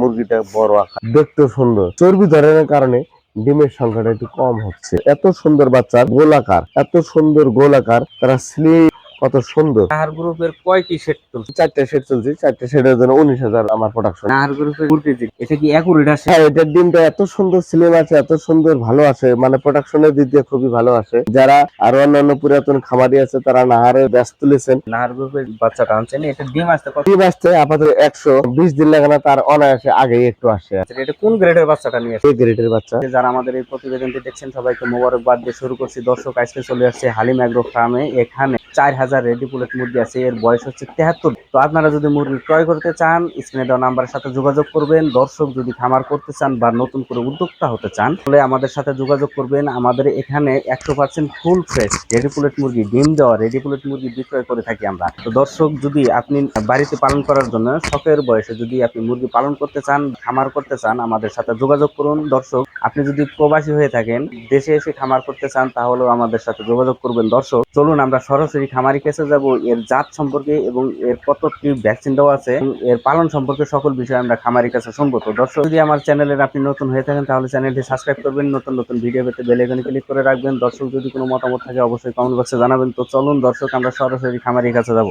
মুরগিটা বড় আকার। দেখতে সুন্দর। চর্বি ধরনের কারণে ডিমের সংখ্যাটা একটু কম হচ্ছে। এত সুন্দর বাচ্চা গোলাকার, এত সুন্দর গোলাকার, তারা স্লিম কত সুন্দর। নাহার গ্রুপের কয়টি সেট চলছে চারটে সেট চলছে চারটে সেটের জন্য উনিশ হাজার আমার প্রোডাকশন নাহার গ্রুপের মুরগি এটা কি অ্যাকুরেট আসে হ্যাঁ এটার ডিমটা এত সুন্দর স্লিম আছে এত সুন্দর ভালো আসে মানে প্রোডাকশনের দিক দিয়ে খুবই ভালো আসে যারা আরও অন্যান্য পুরাতন খামারি আছে তারা নাহারে ব্যস্ত তুলেছেন নাহার গ্রুপের বাচ্চাটা আনছেন এটা ডিম আসতে কত? ডিম আসছে আপাতত একশো বিশ দিন লাগে না তার অনায়াসে আগেই একটু আসে। এটা কোন গ্রেডের বাচ্চাটা নিয়ে এই গ্রেডের বাচ্চা। যারা আমাদের এই প্রতিবেদনটি দেখছেন সবাইকে মোবারকবাদ দিয়ে শুরু করছি। দর্শক আজকে চলে আসছে হালিম অ্যাগ্রো ফার্মে এখানে চার হাজার রেডি পুলেট মুরগি আছে, এর বয়স হচ্ছে তেহাত্তর। তো আপনারা যদি মুরগি ক্রয় করতে চান, স্ক্রিনে দেওয়া নাম্বারের সাথে যোগাযোগ করবেন। দর্শক যদি খামার করতে চান বা নতুন করে উদ্যোক্তা হতে চান, তাহলে আমাদের সাথে যোগাযোগ করবেন। আমাদের এখানে একশো percent full fresh ready pullet মুরগি, ডিম দেওয়া রেডি পুলেট মুরগি বিক্রয় করে থাকি আমরা। তো দর্শক, যদি আপনি বাড়িতে পালন করার জন্য শখের বয়সে যদি আপনি মুরগি পালন করতে চান, খামার করতে চান, আমাদের সাথে যোগাযোগ করুন। দর্শক আপনি যদি প্রবাসী হয়ে থাকেন, দেশে এসে খামার করতে চান, তাহলেও আমাদের সাথে যোগাযোগ করবেন। দর্শক, চলুন আমরা সরাসরি খামারি কাছে যাব। এর জাত সম্পর্কে এবং এর কতটি ভ্যাকসিন দেওয়া আছে এর পালন সম্পর্কে সকল বিষয় আমরা খামারি কাছে শুনব। তো দর্শক, যদি আমার চ্যানেলের আপনি নতুন হয়ে থাকেন, তাহলে চ্যানেলটি সাবস্ক্রাইব করবেন, নতুন নতুন ভিডিও পেতে বেল ক্লিক করে রাখবেন। দর্শক, যদি কোনো মতামত থাকে, অবশ্যই কমেন্ট বক্সে জানাবেন। তো চলুন দর্শক, আমরা সরাসরি খামারি কাছে যাব।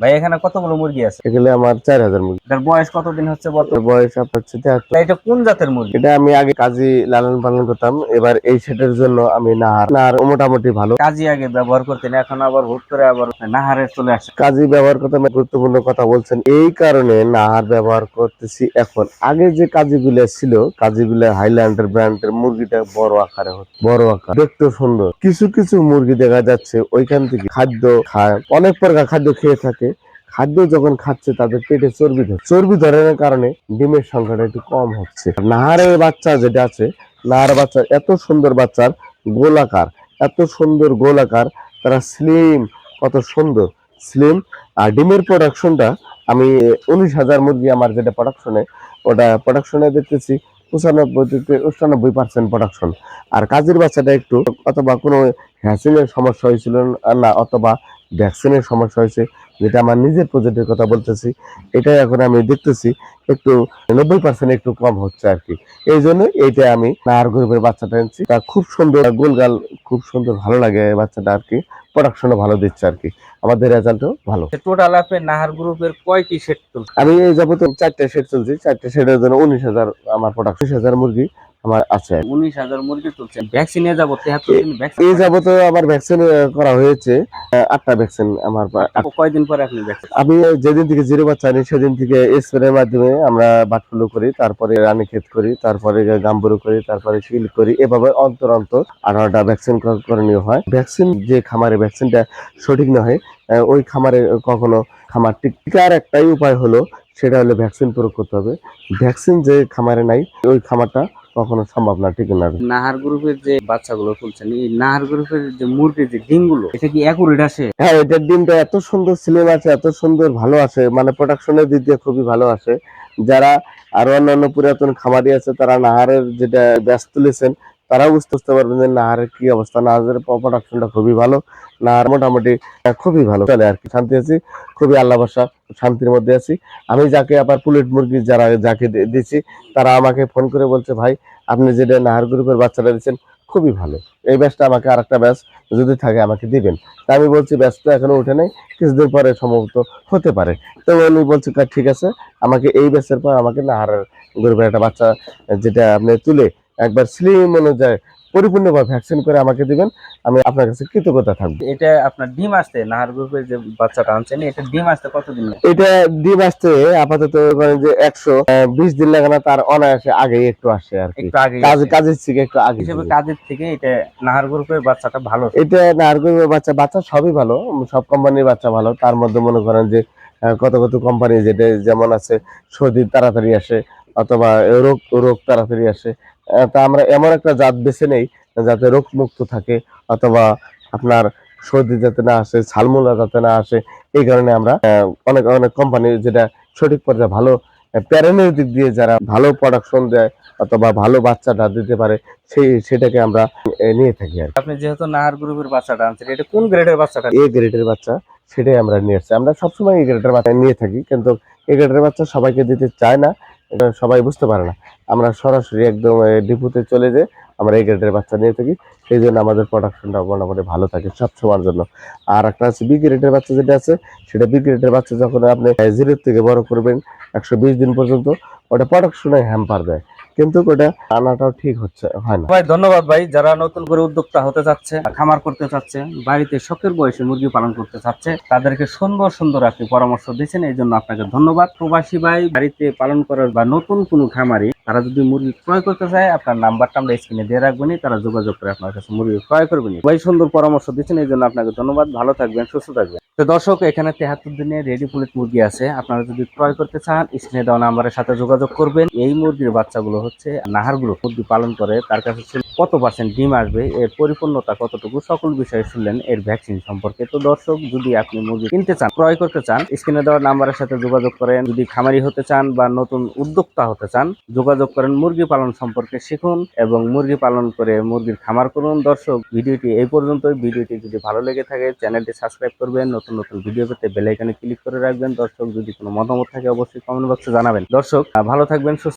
ভাই এখানে কতগুলো মুরগি আছে? এগুলো আমার চার হাজার মুরগি। এটার বয়স কতদিন হচ্ছে বয়স আপনার হচ্ছে এটা কোন জাতের মুরগি? এটা আমি আগে কাজী লালন পালন করতাম। এবার এই সেটের জন্য আমি নাহার। নাহার মোটামুটি ভালো। কাজী আগে ব্যবহার করতেন এখন আবার হুট করে আবার নাহারে চলে আসে। কাজী ব্যবহার করতে গুরুত্বপূর্ণ কথা বলছেন। এই কারণে নাহার ব্যবহার করতেছি এখন। আগে যে কাজীগুলো ছিল কাজীগুলো হাইল্যান্ডের ব্র্যান্ডের মুরগিটা বড় আকারে হতো। বড় আকার। দেখতে সুন্দর। কিছু কিছু মুরগি দেখা যাচ্ছে ওইখান থেকে খাদ্য খায়। অনেক প্রকার খাদ্য খেয়ে থাকে। খাদ্য যখন খাচ্ছে, তাদের পেটে চর্বি ধরে। চর্বি ধরনের কারণে ডিমের সংখ্যাটা একটু কম হচ্ছে। নাহারের বাচ্চা যেটা আছে, নাহার বাচ্চা এত সুন্দর বাচ্চার গোলাকার, এত সুন্দর গোলাকার, তারা স্লিম কত সুন্দর স্লিম আর ডিমের প্রোডাকশনটা আমি উনিশ হাজার মুরগি আমার যেটা প্রোডাকশনে ওটা প্রোডাকশনে দেখতেছি পঁচানব্বই থেকে অষ্টানব্বই পার্সেন্ট প্রোডাকশন আর কাজের বাচ্চাটা একটু অথবা কোনো ভ্যাকসিনের সমস্যা হয়েছিল না, অথবা ভ্যাকসিনের সমস্যা হয়েছে যেটা আমার নিজের প্রজেক্টের কথা বলতেছি এটাই এখন আমি দেখতেছি একটু নব্বই পার্সেন্ট একটু কম হচ্ছে আর কি। এই জন্য এইটা আমি নাহার গ্রুপের বাচ্চাটা এনেছি। তা খুব সুন্দর গোলগাল খুব সুন্দর ভালো লাগে বাচ্চাটা আর কি। প্রোডাকশনও ভালো দিচ্ছে আর কি। আমাদের রেজাল্টও ভালো। টোটাল আপনার নাহার গ্রুপের কয়টি সেট আমি এই যাবত চারটে সেট চলছি চারটে সেটের জন্য উনিশ হাজার আমার প্রোডাক্ট উনিশ হাজার মুরগি আমার আছে। উনিশ হাজার মুরগি চলছে ভ্যাকসিনে যাব তেহাত্তর দিন ভ্যাকসিন এই যাবত আমার ভ্যাকসিন করা হয়েছে। আটটা ভ্যাকসিন আমার পা- আট- কয়দিন পরে আপনি ভ্যাকসিন আমি যেদিন থেকে জিরো বাচ্চা সেদিন থেকে স্প্রের মাধ্যমে আমরা বাটফুলো করি তারপরে রানীক্ষেত করি তারপরে গাম্বুরু করি তারপরে শিল করি। এভাবে অন্তর অন্তর আঠারোটা ভ্যাকসিন করণীয় হয়। ভ্যাকসিন যে খামারে ভ্যাকসিনটা সঠিক না হয় ওই খামারে কখনো খামার টিক- টিকার একটাই উপায় হলো সেটা হলো ভ্যাকসিন প্রয়োগ করতে হবে। ভ্যাকসিন যে খামারে নাই ওই খামারটা কখনো সম্ভব না ঠিক না? নাহার গ্রুপের যে বাচ্চাগুলো তুলছেন এই নাহার গ্রুপের যে মুরগির যে ডিমগুলো এটা কি অ্যাকুরেট আছে হ্যাঁ এটার ডিমটা এত সুন্দর সিলেম আছে এত সুন্দর ভালো আছে মানে প্রোডাকশনের দিক দিয়ে খুবই ভালো আছে। যারা আরও অন্যান্য পুরাতন খামারি আছে তারা নাহারের যেটা ব্যাস তুলেছেন তারাও বুঝতে পারবেন যে নাহারের কি অবস্থা। নাহারের প্রোডাকশনটা খুবই ভালো। নাহার মোটামুটি খুবই ভালো। চলে আর কি। শান্তি আছি। খুবই আল্লাহ বাসা শান্তির মধ্যে আছি। আমি যাকে আবার পুলেট মুরগি যারা, যাকে দি- দিচ্ছি তারা আমাকে ফোন করে বলছে, ভাই, আপনি যেটা নাহার গ্রুপের বাচ্চাটা দিচ্ছেন খুবই ভালো। এই ব্যাচটা আমাকে আর একটা যদি থাকে আমাকে দিবেন। তা আমি বলছি ব্যাচ তো এখনও উঠে নাই। কিছুদিন পরে সম্ভবত হতে পারে। তো উনি বলছে, "কা- ঠিক আছে। আমাকে এই ব্যাচের পর আমাকে নাহারের গরুবের একটা বাচ্চা যেটা আপনি তুলে একবার স্লিম অনুযায়ী পরিপূর্ণভাবে ভ্যাকসিন করে আমাকে দিবেন আমি আপনার কাছে কৃতজ্ঞতা থাকব। এটা আপনার ডিম আসতে নাহার গ্রুপের যে বাচ্চাটা আনছেন এটা ডিম আসতে কতদিন এটা ডিম আসতে আপাতত মানে যে একশো বিশ দিন লাগে না তার অনায়াসে আগেই একটু আসে আর কি। কাজ কাজের থেকে একটু আগে হিসেবে কাজের থেকে এটা নাহার গ্রুপের বাচ্চাটা ভালো এটা নারগুলের বাচ্চা বাচ্চা সবই ভালো সব কোম্পানির বাচ্চা ভালো। তার মধ্যে মনে করেন যে কত কত কোম্পানি যেটা যেমন আছে সর্দি তাড়াতাড়ি আসে। অথবা রোগ রোগ তাড়াতাড়ি আসে। তা আমরা এমন একটা জাত বেছে নেই যাতে রোগ মুক্ত থাকে অথবা আপনার সর্দি যাতে না আসে ছালমুলা যাতে না আসে এই কারণে আমরা অনেক অনেক কোম্পানি যেটা সঠিক পর্যায়ে ভালো প্যারেন্টের দিক দিয়ে যারা ভালো প্রোডাকশন দেয় অথবা ভালো বাচ্চাটা দিতে পারে সেই সেটাকে আমরা নিয়ে থাকি আর আপনি যেহেতু নাহার গ্রুপের বাচ্চাটা আনছেন এটা কোন গ্রেডের বাচ্চাটা? এ গ্রেডের বাচ্চা সেটাই আমরা নিয়ে আসছি। আমরা সবসময় এ গ্রেডের বাচ্চা নিয়ে থাকি কিন্তু এ গ্রেডের বাচ্চা সবাইকে দিতে চায় না। এটা সবাই বুঝতে পারে না। আমরা সরাসরি একদম ডিপুতে চলে যে আমরা এই গ্রেডের বাচ্চা নিয়ে থাকি। সেই জন্য আমাদের প্রোডাকশনটা মোটামুটি ভালো থাকে সব সময়ের জন্য। আর একটা আছে বি গ্রেডের বাচ্চা যেটা আছে, সেটা বি গ্রেডের বাচ্চা যখন আপনি জিরো থেকে বড় করবেন, একশো বিশ দিন পর্যন্ত, ওটা প্রোডাকশনে হ্যাম্পার দেয়। কিন্তু ওটা আনাটাও ঠিক হচ্ছে, হয় না। ভাই, ধন্যবাদ ভাই, যারা নতুন করে উদ্যোক্তা হতে চাচ্ছে, খামার করতে চাচ্ছে, বাড়িতে শখের বয়সে মুরগি পালন করতে চাচ্ছে, তাদেরকে সুন্দর সুন্দর আপনি পরামর্শ দিয়েছেন, এই জন্য আপনাকে ধন্যবাদ। প্রবাসী ভাই, বাড়িতে পালন করার বা নতুন কোনো খামারি, তারা যদি মুরগি ক্রয় করতে চায়, আপনার নাম্বারটা আমরা স্ক্রিনে দিয়ে রাখবেনি তারা যোগাযোগ করে আপনার কাছে মুরগি ক্রয় করবেন ভাই, সুন্দর পরামর্শ দিচ্ছেন এই জন্য আপনাকে ধন্যবাদ। ভালো থাকবেন, সুস্থ থাকবেন। তো দর্শক, এখানে তেহাত্তর দিনে রেডি পুলেট মুরগি আছে। আপনারা যদি ক্রয় করতে চান, স্ক্রিনে দেওয়া নাম্বারের সাথে যোগাযোগ করবেন। এই মুরগির বাচ্চাগুলো হচ্ছে নাহারগুলো মুরগি পালন করে। তার কাছে কত পার্সেন্ট ডিম আসবে, এর পরিপূর্ণতা কতটুকু, সকল বিষয়ে শুনলেন এর ভ্যাকসিন সম্পর্কে। তো দর্শক, যদি আপনি মুরগি কিনতে চান, ক্রয় করতে চান, স্ক্রিনে দেওয়া নাম্বারের সাথে যোগাযোগ করেন। যদি খামারি হতে চান বা নতুন উদ্যোক্তা হতে চান, যোগাযোগ করেন মুরগি পালন সম্পর্কে শিখুন এবং মুরগি পালন করে মুরগির খামার করুন। দর্শক, ভিডিওটি এই পর্যন্ত ভিডিওটি যদি ভালো লেগে থাকে, চ্যানেলটি সাবস্ক্রাইব করবেন নতুন নতুন ভিডিও পেতে বেলাইকানে ক্লিক করে রাখবেন। দর্শক, যদি কোনো মতামত থাকে, অবশ্যই কমেন্ট বক্সে জানাবেন। দর্শক ভালো থাকবেন, সুস্থ